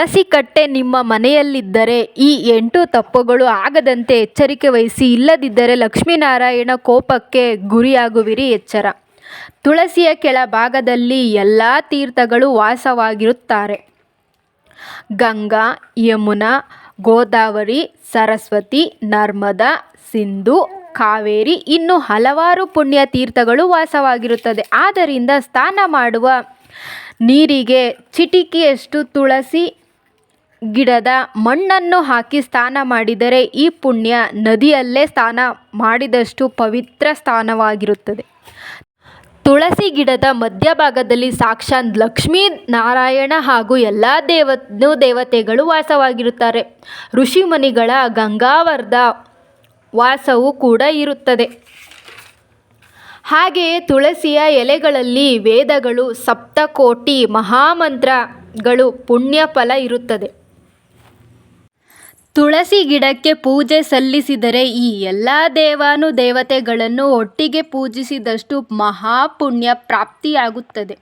ತುಳಸಿ ಕಟ್ಟೆ ನಿಮ್ಮ ಮನೆಯಲ್ಲಿದ್ದರೆ ಈ ಎಂಟು ತಪ್ಪುಗಳು ಆಗದಂತೆ ಎಚ್ಚರಿಕೆ ವಹಿಸಿ, ಇಲ್ಲದಿದ್ದರೆ ಲಕ್ಷ್ಮೀನಾರಾಯಣ ಕೋಪಕ್ಕೆ ಗುರಿಯಾಗುವಿರಿ ಎಚ್ಚರ. ತುಳಸಿಯ ಕೆಳಭಾಗದಲ್ಲಿ ಎಲ್ಲ ತೀರ್ಥಗಳು ವಾಸವಾಗಿರುತ್ತಾರೆ. ಗಂಗಾ, ಯಮುನಾ, ಗೋದಾವರಿ, ಸರಸ್ವತಿ, ನರ್ಮದಾ, ಸಿಂಧು, ಕಾವೇರಿ ಇನ್ನು ಹಲವಾರು ಪುಣ್ಯ ತೀರ್ಥಗಳು ವಾಸವಾಗಿರುತ್ತದೆ. ಆದ್ದರಿಂದ ಸ್ನಾನ ಮಾಡುವ ನೀರಿಗೆ ಚಿಟಿಕಿಯಷ್ಟು ತುಳಸಿ ಗಿಡದ ಮಣ್ಣನ್ನು ಹಾಕಿ ಸ್ನಾನ ಮಾಡಿದರೆ ಈ ಪುಣ್ಯ ನದಿಯಲ್ಲೇ ಸ್ನಾನ ಮಾಡಿದಷ್ಟು ಪವಿತ್ರ ಸ್ಥಾನವಾಗಿರುತ್ತದೆ. ತುಳಸಿ ಗಿಡದ ಮಧ್ಯಭಾಗದಲ್ಲಿ ಸಾಕ್ಷಾತ್ ಲಕ್ಷ್ಮೀ ನಾರಾಯಣ ಹಾಗೂ ಎಲ್ಲ ದೇವ ದೇವತೆಗಳು ವಾಸವಾಗಿರುತ್ತಾರೆ. ಋಷಿಮುನಿಗಳ ಗಂಗಾವರ್ಧ ವಾಸವೂ ಕೂಡ ಇರುತ್ತದೆ. ಹಾಗೆಯೇ ತುಳಸಿಯ ಎಲೆಗಳಲ್ಲಿ ವೇದಗಳು, ಸಪ್ತಕೋಟಿ ಮಹಾಮಂತ್ರಗಳು ಪುಣ್ಯ ಫಲ ಇರುತ್ತದೆ. ತುಳಸಿ ಗಿಡಕ್ಕೆ ಪೂಜೆ ಸಲ್ಲಿಸಿದರೆ ಈ ಎಲ್ಲ ದೇವಾನು ದೇವತೆಗಳನ್ನು ಒಟ್ಟಿಗೆ ಪೂಜಿಸಿದಷ್ಟು ಮಹಾಪುಣ್ಯ ಪ್ರಾಪ್ತಿಯಾಗುತ್ತದೆ.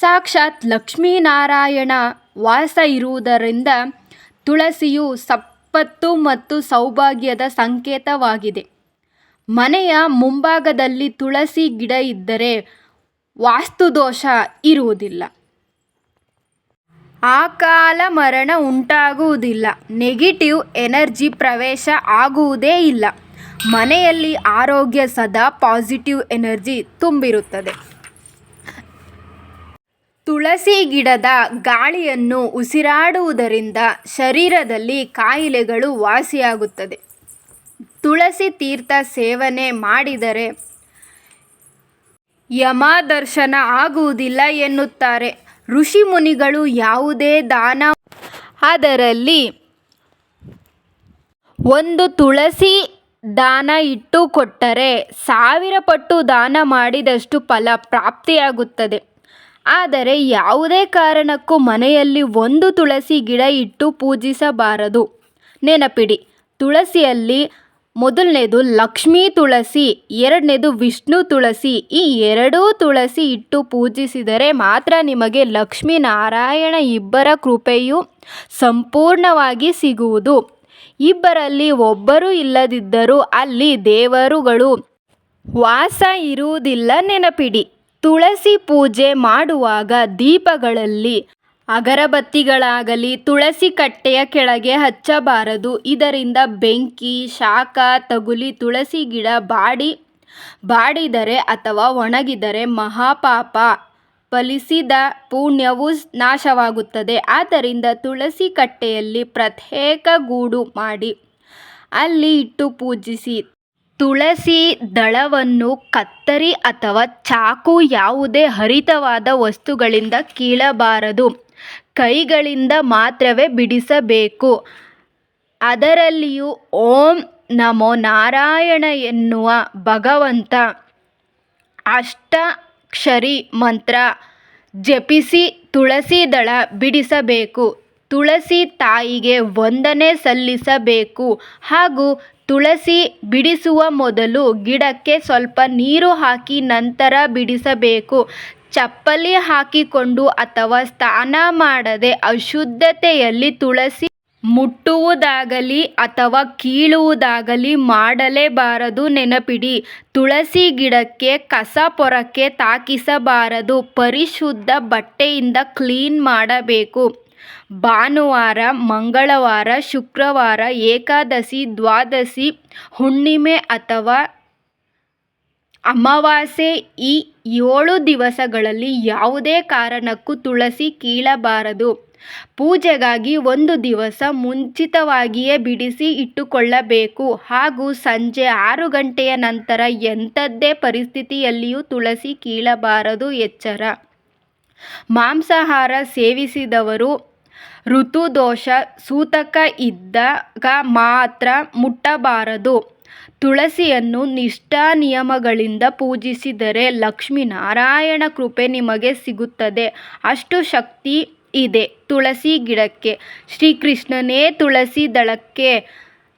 ಸಾಕ್ಷಾತ್ ಲಕ್ಷ್ಮೀನಾರಾಯಣ ವಾಸ ಇರುವುದರಿಂದ ತುಳಸಿಯು ಸಪ್ಪತ್ತು ಮತ್ತು ಸೌಭಾಗ್ಯದ ಸಂಕೇತವಾಗಿದೆ. ಮನೆಯ ಮುಂಭಾಗದಲ್ಲಿ ತುಳಸಿ ಗಿಡ ಇದ್ದರೆ ವಾಸ್ತುದೋಷ ಇರುವುದಿಲ್ಲ. ಅಕಾಲ ಮರಣ ಉಂಟಾಗುವುದಿಲ್ಲ. ನೆಗೆಟಿವ್ ಎನರ್ಜಿ ಪ್ರವೇಶ ಆಗುವುದೇ ಇಲ್ಲ. ಮನೆಯಲ್ಲಿ ಆರೋಗ್ಯ ಸದಾ ಪಾಸಿಟಿವ್ ಎನರ್ಜಿ ತುಂಬಿರುತ್ತದೆ. ತುಳಸಿ ಗಿಡದ ಗಾಳಿಯನ್ನು ಉಸಿರಾಡುವುದರಿಂದ ಶರೀರದಲ್ಲಿ ಕಾಯಿಲೆಗಳು ವಾಸಿಯಾಗುತ್ತದೆ. ತುಳಸಿ ತೀರ್ಥ ಸೇವನೆ ಮಾಡಿದರೆ ಯಮದರ್ಶನ ಆಗುವುದಿಲ್ಲ ಎನ್ನುತ್ತಾರೆ. ಋಷಿ ಮುನಿಗಳು ಯಾವುದೇ ದಾನ ಅದರಲ್ಲಿ ಒಂದು ತುಳಸಿ ದಾನ ಇಟ್ಟು ಕೊಟ್ಟರೆ ಸಾವಿರ ಪಟ್ಟು ದಾನ ಮಾಡಿದಷ್ಟು ಫಲ ಪ್ರಾಪ್ತಿಯಾಗುತ್ತದೆ. ಆದರೆ ಯಾವುದೇ ಕಾರಣಕ್ಕೂ ಮನೆಯಲ್ಲಿ ಒಂದು ತುಳಸಿ ಗಿಡ ಇಟ್ಟು ಪೂಜಿಸಬಾರದು. ನೆನಪಿಡಿ, ತುಳಸಿಯಲ್ಲಿ ಮೊದಲನೇದು ಲಕ್ಷ್ಮೀ ತುಳಸಿ, ಎರಡನೇದು ವಿಷ್ಣು ತುಳಸಿ, ಈ ಎರಡೂ ತುಳಸಿ ಇಟ್ಟು ಪೂಜಿಸಿದರೆ ಮಾತ್ರ ನಿಮಗೆ ಲಕ್ಷ್ಮೀ ನಾರಾಯಣ ಇಬ್ಬರ ಕೃಪೆಯು ಸಂಪೂರ್ಣವಾಗಿ ಸಿಗುವುದು. ಇಬ್ಬರಲ್ಲಿ ಒಬ್ಬರು ಇಲ್ಲದಿದ್ದರೂ ಅಲ್ಲಿ ದೇವರುಗಳು ವಾಸ ಇರುವುದಿಲ್ಲ ನೆನಪಿಡಿ. ತುಳಸಿ ಪೂಜೆ ಮಾಡುವಾಗ ದೀಪಗಳಲ್ಲಿ ಅಗರಬತ್ತಿಗಳಾಗಲಿ ತುಳಸಿ ಕಟ್ಟೆಯ ಕೆಳಗೆ ಹಚ್ಚಬಾರದು. ಇದರಿಂದ ಬೆಂಕಿ, ಶಾಖ, ತಗುಲಿ, ತುಳಸಿ ಗಿಡ ಬಾಡಿ, ಬಾಡಿದರೆ ಅಥವಾ ಒಣಗಿದರೆ ಮಹಾಪಾಪ ಫಲಿಸಿದ ಪುಣ್ಯವು ನಾಶವಾಗುತ್ತದೆ. ಆದ್ದರಿಂದ ತುಳಸಿ ಕಟ್ಟೆಯಲ್ಲಿ ಪ್ರತ್ಯೇಕ ಗೂಡು ಮಾಡಿ, ಅಲ್ಲಿ ಇಟ್ಟು ಪೂಜಿಸಿ. ತುಳಸಿ ದಳವನ್ನು ಕತ್ತರಿ ಅಥವಾ ಚಾಕು ಯಾವುದೇ ಹರಿತವಾದ ವಸ್ತುಗಳಿಂದ ಕೀಳಬಾರದು. ಕೈಗಳಿಂದ ಮಾತ್ರವೇ ಬಿಡಿಸಬೇಕು. ಅದರಲ್ಲಿಯೂ ಓಂ ನಮೋ ನಾರಾಯಣ ಎನ್ನುವ ಭಗವಂತ ಅಷ್ಟಾಕ್ಷರಿ ಮಂತ್ರ ಜಪಿಸಿ ತುಳಸಿ ದಳ ಬಿಡಿಸಬೇಕು. ತುಳಸಿ ತಾಯಿಗೆ ವಂದನೆ ಸಲ್ಲಿಸಬೇಕು. ಹಾಗೂ ತುಳಸಿ ಬಿಡಿಸುವ ಮೊದಲು ಗಿಡಕ್ಕೆ ಸ್ವಲ್ಪ ನೀರು ಹಾಕಿ ನಂತರ ಬಿಡಿಸಬೇಕು. ಚಪ್ಪಲಿ ಹಾಕಿಕೊಂಡು ಅಥವಾ ಸ್ನಾನ ಮಾಡದೆ ಅಶುದ್ಧತೆಯಲ್ಲಿ ತುಳಸಿ ಮುಟ್ಟುವುದಾಗಲಿ ಅಥವಾ ಕೀಳುವುದಾಗಲಿ ಮಾಡಲೇಬಾರದು. ನೆನಪಿಡಿ, ತುಳಸಿ ಗಿಡಕ್ಕೆ ಕಸ ಪೊರಕ್ಕೆ ತಾಕಿಸಬಾರದು. ಪರಿಶುದ್ಧ ಬಟ್ಟೆಯಿಂದ ಕ್ಲೀನ್ ಮಾಡಬೇಕು. ಭಾನುವಾರ, ಮಂಗಳವಾರ, ಶುಕ್ರವಾರ, ಏಕಾದಶಿ, ದ್ವಾದಶಿ, ಹುಣ್ಣಿಮೆ ಅಥವಾ ಅಮಾವಾಸ್ಯೆ ಈ ಏಳು ದಿವಸಗಳಲ್ಲಿ ಯಾವುದೇ ಕಾರಣಕ್ಕೂ ತುಳಸಿ ಕೀಳಬಾರದು. ಪೂಜೆಗಾಗಿ ಒಂದು ದಿವಸ ಮುಂಚಿತವಾಗಿಯೇ ಬಿಡಿಸಿ ಇಟ್ಟುಕೊಳ್ಳಬೇಕು. ಹಾಗೂ ಸಂಜೆ ಆರು ಗಂಟೆಯ ನಂತರ ಎಂಥದ್ದೇ ಪರಿಸ್ಥಿತಿಯಲ್ಲಿಯೂ ತುಳಸಿ ಕೀಳಬಾರದು ಎಚ್ಚರ. ಮಾಂಸಾಹಾರ ಸೇವಿಸಿದವರು, ಋತುದೋಷ, ಸೂತಕ ಇದ್ದಾಗ ಮಾತ್ರ ಮುಟ್ಟಬಾರದು. ತುಳಸಿಯನ್ನು ನಿಷ್ಠಾ ನಿಯಮಗಳಿಂದ ಪೂಜಿಸಿದರೆ ಲಕ್ಷ್ಮೀನಾರಾಯಣ ಕೃಪೆ ನಿಮಗೆ ಸಿಗುತ್ತದೆ. ಅಷ್ಟು ಶಕ್ತಿ ಇದೆ ತುಳಸಿ ಗಿಡಕ್ಕೆ. ಶ್ರೀಕೃಷ್ಣನೇ ತುಳಸಿ ದಳಕ್ಕೆ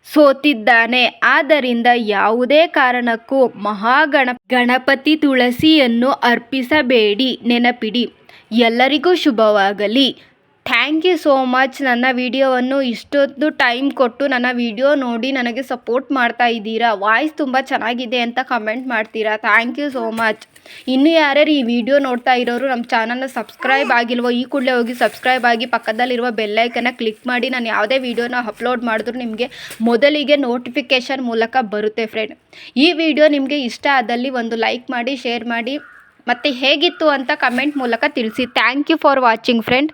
ಸೋತಿದ್ದಾನೆ. ಆದ್ದರಿಂದ ಯಾವುದೇ ಕಾರಣಕ್ಕೂ ಮಹಾಗಣ ಗಣಪತಿ ತುಳಸಿಯನ್ನು ಅರ್ಪಿಸಬೇಡಿ. ನೆನಪಿಡಿ, ಎಲ್ಲರಿಗೂ ಶುಭವಾಗಲಿ. ಥ್ಯಾಂಕ್ ಯು ಸೋ ಮಚ್ ನನ್ನ ವಿಡಿಯೋವನ್ನು ಇಷ್ಟೊಂದು ಟೈಮ್ ಕೊಟ್ಟು ನನ್ನ ವಿಡಿಯೋ ನೋಡಿ ನನಗೆ ಸಪೋರ್ಟ್ ಮಾಡ್ತಾ ಇದ್ದೀರಾ? ವಾಯ್ಸ್ ತುಂಬ ಚೆನ್ನಾಗಿದೆ ಅಂತ ಕಮೆಂಟ್ ಮಾಡ್ತೀರಾ? ಥ್ಯಾಂಕ್ ಯು ಸೋ ಮಚ್ ಇನ್ನು ಯಾರ್ಯಾರು ಈ ವಿಡಿಯೋ ನೋಡ್ತಾ ಇರೋರು ನಮ್ಮ ಚಾನಲ್ನ ಸಬ್ಸ್ಕ್ರೈಬ್ ಆಗಿಲ್ವೋ, ಈ ಕೂಡಲೇ ಹೋಗಿ ಸಬ್ಸ್ಕ್ರೈಬ್ ಆಗಿ ಪಕ್ಕದಲ್ಲಿರುವ ಬೆಲ್ಲೈಕನ್ನ ಕ್ಲಿಕ್ ಮಾಡಿ. ನಾನು ಯಾವುದೇ ವಿಡಿಯೋನ ಅಪ್ಲೋಡ್ ಮಾಡಿದ್ರು ನಿಮಗೆ ಮೊದಲಿಗೆ ನೋಟಿಫಿಕೇಷನ್ ಮೂಲಕ ಬರುತ್ತೆ ಫ್ರೆಂಡ್ ಈ ವಿಡಿಯೋ ನಿಮಗೆ ಇಷ್ಟ ಆದಲ್ಲಿ ಒಂದು ಲೈಕ್ ಮಾಡಿ ಶೇರ್ ಮಾಡಿ, ಮತ್ತು ಹೇಗಿತ್ತು ಅಂತ ಕಮೆಂಟ್ ಮೂಲಕ ತಿಳಿಸಿ. Thank you for watching friend